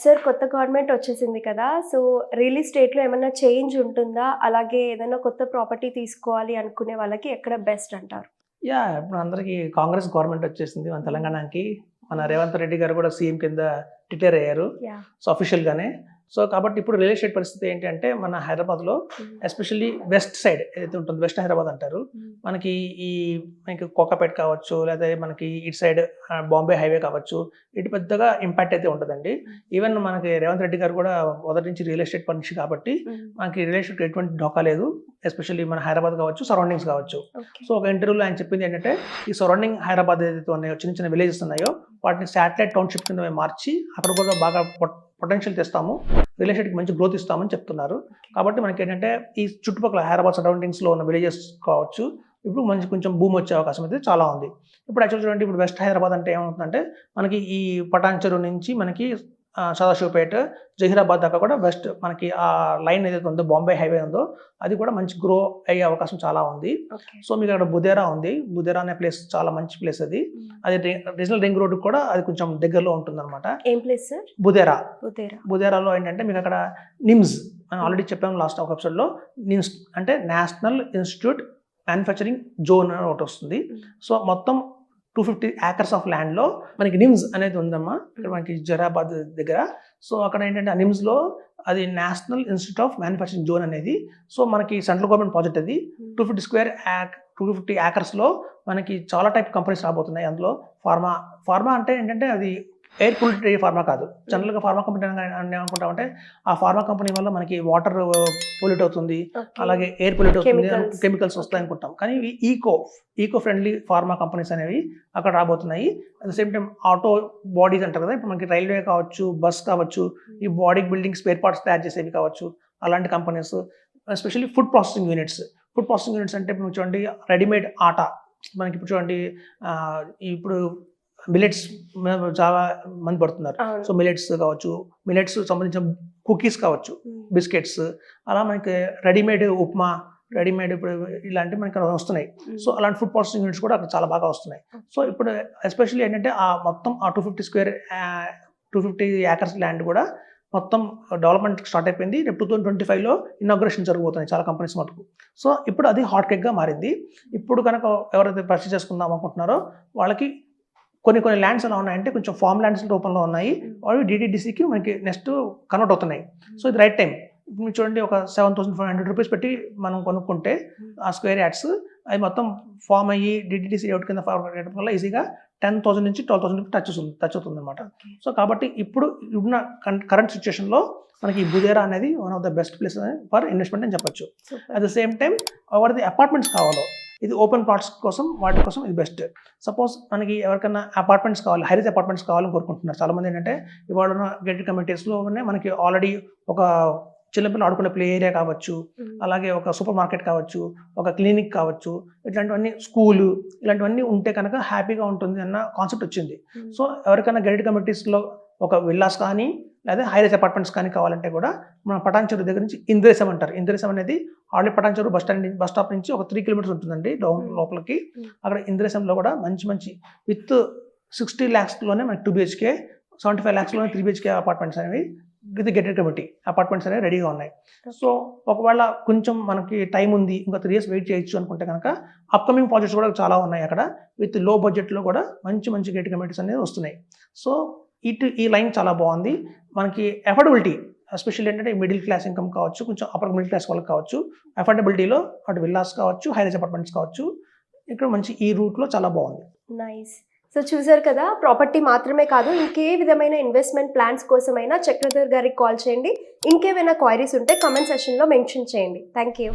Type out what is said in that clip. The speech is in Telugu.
సార్ కొత్త గవర్నమెంట్ వచ్చేసింది కదా సో రియల్ ఎస్టేట్లో ఏమైనా చేంజ్ ఉంటుందా? అలాగే ఏదైనా కొత్త ప్రాపర్టీ తీసుకోవాలి అనుకునే వాళ్ళకి ఎక్కడ బెస్ట్ అంటారు? యా ఇప్పుడు అందరికీ కాంగ్రెస్ గవర్నమెంట్ వచ్చేసింది మన తెలంగాణకి. మన రేవంత్ రెడ్డి గారు కూడా సీఎం కింద డిక్లేర్ అయ్యారు. యా సో అఫీషియల్గానే సో కాబట్టి ఇప్పుడు రియల్ ఎస్టేట్ పరిస్థితి ఏంటంటే మన హైదరాబాద్లో ఎస్పెషల్లీ వెస్ట్ సైడ్ ఏదైతే ఉంటుందో వెస్ట్ హైదరాబాద్ అంటారు. మనకి ఈ మనకి కోకాపేట్ కావచ్చు లేదా మనకి ఇటు సైడ్ బాంబే హైవే కావచ్చు ఇటు పెద్దగా ఇంపాక్ట్ అయితే ఉంటుందండి ఈవెన్ మనకి రేవంత్ రెడ్డి గారు కూడా మొదటి నుంచి రియల్ ఎస్టేట్ మనిషి కాబట్టి మనకి రియల్ ఎస్టేట్ ఎటువంటి డోకా లేదు. ఎస్పెషల్లీ మన హైదరాబాద్ కావచ్చు సరౌండింగ్స్ కావచ్చు. సో ఒక ఇంటర్వ్యూలో ఆయన చెప్పింది ఏంటంటే ఈ సరౌండింగ్ హైదరాబాద్ ఏదైతే ఉన్నాయో చిన్న చిన్న విలేజెస్ ఉన్నాయో వాటిని శాటిలైట్ టౌన్షిప్ కింద మేము మార్చి అక్కడ కూడా బాగా పొటెన్షియల్ తెస్తాము. రియల్ ఎస్టేట్కి మంచి గ్రోత్ ఇస్తామని చెప్తున్నారు. కాబట్టి మనకి ఏంటంటే ఈ చుట్టుపక్కల హైదరాబాద్ సరౌండింగ్స్లో ఉన్న విలేజెస్ కావచ్చు ఇప్పుడు మంచి కొంచెం భూమి వచ్చే అవకాశం అయితే చాలా ఉంది. ఇప్పుడు యాక్చువల్ చూడండి ఇప్పుడు వెస్ట్ హైదరాబాద్ అంటే ఏమవుతుందంటే మనకి ఈ పటాన్చెరు నుంచి మనకి సదాశివపేట జహీరాబాద్ దాకా కూడా వెస్ట్ మనకి ఆ లైన్ ఏదైతే ఉందో బాంబే హైవే ఉందో అది కూడా మంచి గ్రో అయ్యే అవకాశం చాలా ఉంది. సో మీకు అక్కడ బుదేరా ఉంది. బుదేరా అనే ప్లేస్ చాలా మంచి ప్లేస్ అది. అది రీజనల్ రింగ్ రోడ్ కూడా అది కొంచెం దగ్గరలో ఉంటుంది అనమాట ఏం ప్లేస్ సార్ బుదేరా బుదేరాలో ఏంటంటే మీకు అక్కడ నిమ్స్ మనం ఆల్రెడీ చెప్పాము లాస్ట్ ఒక ఎపిసోడ్లో నిమ్స్ అంటే నేషనల్ ఇన్స్టిట్యూట్ మ్యానుఫ్యాక్చరింగ్ జోన్ అని ఒకటి వస్తుంది. సో మొత్తం టూ ఫిఫ్టీ ఏకర్స్ ఆఫ్ ల్యాండ్లో మనకి నిమ్స్ అనేది ఉందమ్మా ఇక్కడ మనకి జరాబాద్ దగ్గర. సో అక్కడ ఏంటంటే ఆ నిమ్స్లో అది national institute of manufacturing zone అనేది. సో మనకి సెంట్రల్ గవర్నమెంట్ ప్రాజెక్ట్ అది. Two fifty square acre two fifty యాకర్స్లో మనకి చాలా టైప్ కంపెనీస్ రాబోతున్నాయి అందులో. ఫార్మా ఫార్మా అంటే ఏంటంటే అది ఎయిర్ పొల్యూటెడ్ ఫార్మా కాదు. జనరల్గా ఫార్మా కంపెనీ ఏమనుకుంటామంటే ఆ ఫార్మా కంపెనీ వల్ల మనకి వాటర్ పొల్యూట్ అవుతుంది. అలాగే ఎయిర్ పొల్యూట్ అవుతుంది. కెమికల్స్. వస్తాయి అనుకుంటాం కానీ ఇవి eco eco friendly pharma companies అనేవి అక్కడ రాబోతున్నాయి. At the same time auto bodies అంటారు కదా. ఇప్పుడు మనకి రైల్వే కావచ్చు బస్ కావచ్చు ఈ బాడీ బిల్డింగ్ స్పేర్ పార్ట్స్ తయారు చేసేవి కావచ్చు అలాంటి companies especially food processing units. Food processing units అంటే ఇప్పుడు చూడండి రెడీమేడ్ ఆట. మనకి ఇప్పుడు చూడండి ఇప్పుడు మిలెట్స్ చాలా మంది పడుతున్నారు. సో మిలెట్స్ కావచ్చు మిలెట్స్ సంబంధించిన కుకీస్ కావచ్చు బిస్కెట్స్ అలా మనకి రెడీమేడ్ ఉప్మా రెడీమేడ్ ఇప్పుడు ఇలాంటివి మనకి వస్తున్నాయి. సో అలాంటి ఫుడ్ ప్రాసెసింగ్ యూనిట్స్ కూడా అక్కడ చాలా బాగా వస్తున్నాయి. సో ఇప్పుడు ఎస్పెషల్లీ ఏంటంటే ఆ మొత్తం ఆ two fifty square two fifty acres land కూడా మొత్తం డెవలప్మెంట్ స్టార్ట్ అయిపోయింది. రేపు టూ థౌసండ్ ట్వంటీ ఫైవ్లో ఇనాగ్రేషన్ జరగబోతున్నాయి చాలా కంపెనీస్ మటుకు. సో ఇప్పుడు అది హాట్ కేక్గా మారింది. ఇప్పుడు కనుక ఎవరైతే పర్చేస్ చేసుకుందాం అనుకుంటున్నారో వాళ్ళకి కొన్ని కొన్ని ల్యాండ్స్ ఎలా ఉన్నాయంటే కొంచెం ఫామ్ ల్యాండ్స్ రూపంలో ఉన్నాయి. అవి డిడిడిసికి మనకి నెక్స్ట్ కన్వర్ట్ అవుతున్నాయి. సో ఇది రైట్ టైం ఇప్పుడు మీరు చూడండి ఒక seven thousand five hundred rupees పెట్టి మనం కొనుక్కుంటే ఆ స్క్వేర్ యాడ్స్ అవి మొత్తం ఫామ్ అయ్యి డిడిడిసి అవుట్ కింద చేయడం వల్ల ఈజీగా టెన్ థౌసండ్ నుంచి ట్వెల్వ్ థౌసండ్ టచ్ వస్తుంది టచ్ అవుతుంది అనమాట సో కాబట్టి ఇప్పుడు ఉన్న కరెంట్ సిచ్యువేషన్లో మనకి ఈ బుదేరా అనేది one of the best place for investment అని చెప్పొచ్చు. అట్ ద సేమ్ టైం ఎవరిది అపార్ట్మెంట్స్ కావాలో? ఇది ఓపెన్ ప్లాట్స్ కోసం వాటి కోసం ఇది బెస్ట్. సపోజ్ మనకి ఎవరికైనా అపార్ట్మెంట్స్ కావాలి హైరీస్ అపార్ట్మెంట్స్ కావాలని కోరుకుంటున్నారు. చాలా మంది ఏంటంటే ఇవాళ ఉన్న గేటెడ్ కమ్యూనిటీస్లోనే మనకి ఆల్రెడీ ఒక చిన్నపిల్లలు ఆడుకునే ప్లే ఏరియా కావచ్చు అలాగే ఒక సూపర్ మార్కెట్ కావచ్చు ఒక క్లినిక్ కావచ్చు ఇట్లాంటివన్నీ స్కూలు ఇలాంటివన్నీ ఉంటే కనుక హ్యాపీగా ఉంటుంది అన్న కాన్సెప్ట్ వచ్చింది. సో ఎవరికైనా గైడెడ్ కమిటీస్లో ఒక విల్లాస్ కానీ లేదా హైరేస్ అపార్ట్మెంట్స్ కానీ కావాలంటే కూడా మన పటాన్చెరు దగ్గర నుంచి ఇంద్రేశం అంటారు. ఇంద్రేశం అనేది already Patancheru bus stand bus stop నుంచి ఒక త్రీ కిలోమీటర్స్ ఉంటుందండి డౌన్ Hmm. లోపలికి. Hmm. అక్కడ ఇంద్రేశంలో కూడా మంచి మంచి విత్ సిక్స్టీ ల్యాక్స్లోనే మనకి టూ బిహెచ్కే సెవెంటీ ఫైవ్ ల్యాక్స్లోనే త్రీ బిహెచ్కే అపార్ట్మెంట్స్ అనేవి విత్ గెటెడ్ కమిటీ అపార్ట్మెంట్స్ అనేవి రెడీగా ఉన్నాయి. సో ఒకవేళ కొంచెం మనకి టైం ఉంది ఇంకా త్రీ ఇయర్స్ వెయిట్ చేయొచ్చు అనుకుంటే కనుక అప్కమింగ్ ప్రాజెక్ట్స్ కూడా చాలా ఉన్నాయి అక్కడ. విత్లో బడ్జెట్లో కూడా మంచి మంచి గేట్ కమిటీస్ అనేవి వస్తున్నాయి. సో ఇటు ఈ లైన్ చాలా బాగుంది. మనకి అఫోర్డబిలిటీ ఎస్పెషల్లీ ఏంటంటే మిడిల్ క్లాస్ ఇన్కమ్ కావచ్చు కొంచెం అప్పర్ మిడిల్ క్లాస్ వాళ్ళకి కావచ్చు అఫోర్డబిలిటీలో అటు విల్లాస్ కావచ్చు హైరేజ్ అపార్ట్మెంట్స్ కావచ్చు ఇక్కడ మంచి ఈ రూట్లో చాలా బాగుంది. నైస్ సో చూసారు కదా ప్రాపర్టీ మాత్రమే కాదు ఇంకే విధమైన ఇన్వెస్ట్మెంట్ ప్లాన్స్ కోసమైనా చక్రధర్ గారికి కాల్ చేయండి. ఇంకేమైనా క్వైరీస్ ఉంటే కమెంట్ సెషన్లో మెన్షన్ చేయండి. Thank you